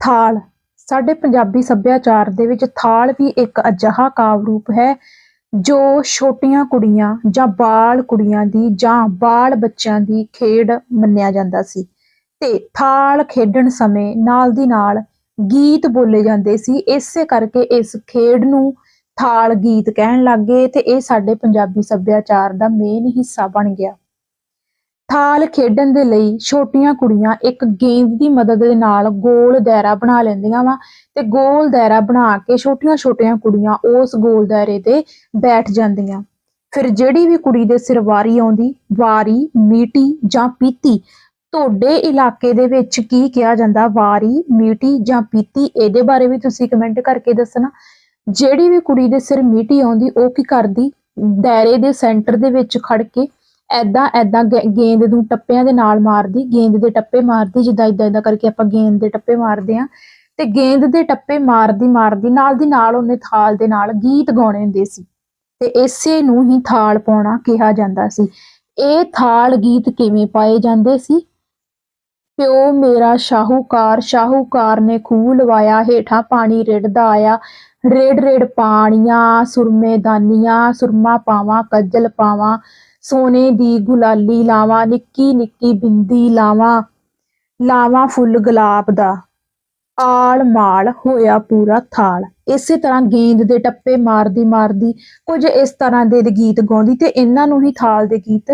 ਥਾਲ। ਸਾਡੇ ਪੰਜਾਬੀ ਸੱਭਿਆਚਾਰ ਦੇ ਵਿੱਚ ਥਾਲ ਵੀ ਇੱਕ ਅਜਿਹਾ ਕਾਵਿ ਰੂਪ ਹੈ ਜੋ ਛੋਟੀਆਂ ਕੁੜੀਆਂ ਜਾਂ ਬਾਲ ਕੁੜੀਆਂ ਦੀ ਜਾਂ ਬਾਲ ਬੱਚਿਆਂ ਦੀ ਖੇਡ ਮੰਨਿਆ ਜਾਂਦਾ ਸੀ। ਤੇ ਥਾਲ ਖੇਡਣ ਸਮੇਂ ਨਾਲ ਦੀ ਨਾਲ ਗੀਤ ਬੋਲੇ ਜਾਂਦੇ ਸੀ। ਇਸੇ ਕਰਕੇ ਇਸ ਖੇਡ ਨੂੰ ਥਾਲ ਗੀਤ ਕਹਿਣ ਲੱਗੇ ਤੇ ਇਹ ਸਾਡੇ ਪੰਜਾਬੀ ਸੱਭਿਆਚਾਰ ਦਾ ਮੇਨ ਹਿੱਸਾ ਬਣ ਗਿਆ। ਥਾਲ ਖੇਡਣ ਦੇ ਲਈ ਛੋਟੀਆਂ ਕੁੜੀਆਂ ਇੱਕ ਗੇਂਦ ਦੀ ਮਦਦ ਦੇ ਨਾਲ ਗੋਲ ਦਾਇਰਾ ਬਣਾ ਲੈਂਦੀਆਂ ਵਾ ਤੇ ਗੋਲ ਦਾਇਰਾ ਬਣਾ ਕੇ ਛੋਟੀਆਂ-ਛੋਟੀਆਂ ਕੁੜੀਆਂ ਉਸ ਗੋਲ ਦਾਇਰੇ ਤੇ ਬੈਠ ਜਾਂਦੀਆਂ। ਫਿਰ ਜਿਹੜੀ ਵੀ ਕੁੜੀ ਦੇ ਸਿਰ ਵਾਰੀ ਆਉਂਦੀ, ਵਾਰੀ, ਮੀਟੀ ਜਾਂ ਪੀਤੀ, ਤੁਹਾਡੇ ਇਲਾਕੇ ਦੇ ਵਿੱਚ ਕੀ ਕਿਹਾ ਜਾਂਦਾ? ਵਾਰੀ, ਮੀਟੀ ਜਾਂ ਪੀਤੀ? ਇਹਦੇ ਬਾਰੇ ਵੀ ਤੁਸੀਂ ਕਮੈਂਟ ਕਰਕੇ ਦੱਸਣਾ। ਜਿਹੜੀ ਵੀ ਕੁੜੀ ਦੇ ਸਿਰ ਮੀਟੀ ਆਉਂਦੀ, ਉਹ ਕੀ ਕਰਦੀ? ਦਾਇਰੇ ਦੇ ਸੈਂਟਰ ਦੇ ਵਿੱਚ ਖੜ ਕੇ ਐਦਾਂ ਐਦਾਂ ਗੇ- ਗੇਂਦ ਨੂੰ ਟੱਪਿਆਂ ਦੇ ਨਾਲ ਮਾਰਦੀ, ਗੇਂਦ ਦੇ ਟੱਪੇ ਮਾਰਦੀ, ਜਿੱਦਾਂ, ਇਦਾਂ ਇਦਾਂ ਕਰਕੇ ਆਪਾਂ ਗੇਂਦ ਦੇ ਟੱਪੇ ਮਾਰਦੇ ਆ ਤੇ ਗੇਂਦ ਦੇ ਟੱਪੇ ਮਾਰਦੀ ਮਾਰਦੀ, ਨਾਲ ਦੀ ਨਾਲ ਉਹਨੇ ਥਾਲ ਦੇ ਨਾਲ ਗੀਤ ਗਾਉਣੇ ਹੁੰਦੇ ਸੀ। ਤੇ ਇਸੇ ਨੂੰ ਹੀ ਥਾਲ ਪਾਉਣਾ ਕਿਹਾ ਜਾਂਦਾ ਸੀ। ਇਹ ਥਾਲ ਗੀਤ ਕਿਵੇਂ ਪਾਏ ਜਾਂਦੇ ਸੀ? ਪਿਓ ਮੇਰਾ ਸ਼ਾਹੂਕਾਰ ਸ਼ਾਹੂਕਾਰ ਨੇ ਖੂਹ ਲਵਾਇਆ, ਹੇਠਾਂ ਪਾਣੀ ਰਿੜਦਾ ਆਇਆ। ਰੇੜ ਰੇੜ ਪਾਣੀਆਂ, ਸੁਰਮੇ ਦਾਨੀਆਂ, ਸੁਰਮਾ ਪਾਵਾਂ, ਕੱਜਲ ਪਾਵਾਂ। ਸੋਨੇ ਦੀ ਗੁਲਾਲੀ ਲਾਵਾਂ, ਨਿੱਕੀ ਨਿੱਕੀ ਬਿੰਦੀ ਲਾਵਾਂ ਲਾਵਾਂ ਫੁੱਲ ਗੁਲਾਬ ਦਾ। ਆਲ ਮਾਲ ਹੋਇਆ ਪੂਰਾ ਥਾਲ। ਇਸੇ ਤਰ੍ਹਾਂ ਗੇਂਦ ਦੇ ਟੱਪੇ ਮਾਰਦੀ ਮਾਰਦੀ ਕੁਝ ਇਸ ਤਰ੍ਹਾਂ ਦੇ ਗੀਤ ਗਾਉਂਦੀ ਤੇ ਇਹਨਾਂ ਨੂੰ ਹੀ ਥਾਲ ਦੇ ਗੀਤ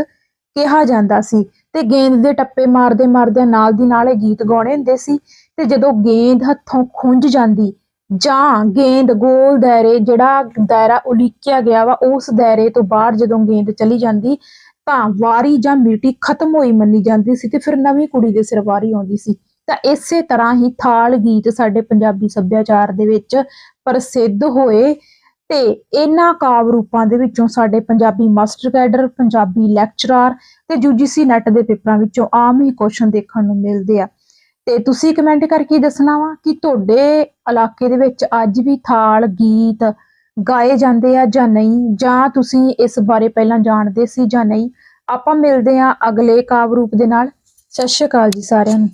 ਕਿਹਾ ਜਾਂਦਾ ਸੀ। ਤੇ ਗੇਂਦ ਦੇ ਟੱਪੇ ਮਾਰਦੇ ਮਾਰਦੇ ਨਾਲ ਦੀ ਨਾਲ ਇਹ ਗੀਤ ਗਾਉਣੇ ਹੁੰਦੇ ਸੀ। ਤੇ ਜਦੋਂ ਗੇਂਦ ਹੱਥੋਂ ਖੁੰਝ ਜਾਂਦੀ ਜਾਂ ਗੇਂਦ ਗੋਲ ਦਾਇਰੇ ਜਿਹੜਾ ਦਾਇਰਾ ਉਲੀਕਿਆ ਗਿਆ ਵਾ, ਉਸ ਦਾਇਰੇ ਤੋਂ ਬਾਹਰ ਜਦੋਂ ਗੇਂਦ ਚਲੀ ਜਾਂਦੀ, ਤਾਂ ਵਾਰੀ ਜਾਂ ਮੀਟੀ ਖਤਮ ਹੋਈ ਮੰਨੀ ਜਾਂਦੀ ਸੀ ਤੇ ਫਿਰ ਨਵੀਂ ਕੁੜੀ ਦੇ ਸਿਰ ਵਾਰੀ ਆਉਂਦੀ ਸੀ। ਤਾਂ ਇਸੇ ਤਰ੍ਹਾਂ ਹੀ ਥਾਲ ਗੀਤ ਸਾਡੇ ਪੰਜਾਬੀ ਸੱਭਿਆਚਾਰ ਦੇ ਵਿੱਚ ਪ੍ਰਸਿੱਧ ਹੋਏ ਤੇ ਇਹਨਾਂ ਕਾਵਿ ਰੂਪਾਂ ਦੇ ਵਿੱਚੋਂ ਸਾਡੇ Punjabi master cadre, Punjabi lecturer ਤੇ ਯੂਜੀਸੀ ਨੈਟ ਦੇ ਪੇਪਰਾਂ ਵਿੱਚੋਂ ਆਮ ਹੀ ਕੁਐਸਚਨ ਦੇਖਣ ਨੂੰ ਮਿਲਦੇ ਆ। ਤੇ ਤੁਸੀਂ ਕਮੈਂਟ ਕਰਕੇ ਦੱਸਣਾ ਵਾ ਕਿ ਤੁਹਾਡੇ ਇਲਾਕੇ ਦੇ ਵਿੱਚ ਅੱਜ ਵੀ ਥਾਲ, ਗੀਤ ਗਾਏ ਜਾਂਦੇ ਆ ਜਾਂ ਨਹੀਂ? ਜਾਂ ਤੁਸੀਂ ਇਸ ਬਾਰੇ ਪਹਿਲਾਂ ਜਾਣਦੇ ਸੀ ਜਾਂ ਨਹੀਂ? ਆਪਾਂ ਮਿਲਦੇ ਆ ਅਗਲੇ ਕਾਵਿ ਰੂਪ ਦੇ ਨਾਲ। ਸਤਿ ਸ਼੍ਰੀ ਅਕਾਲ ਜੀ ਸਾਰਿਆਂ ਨੂੰ।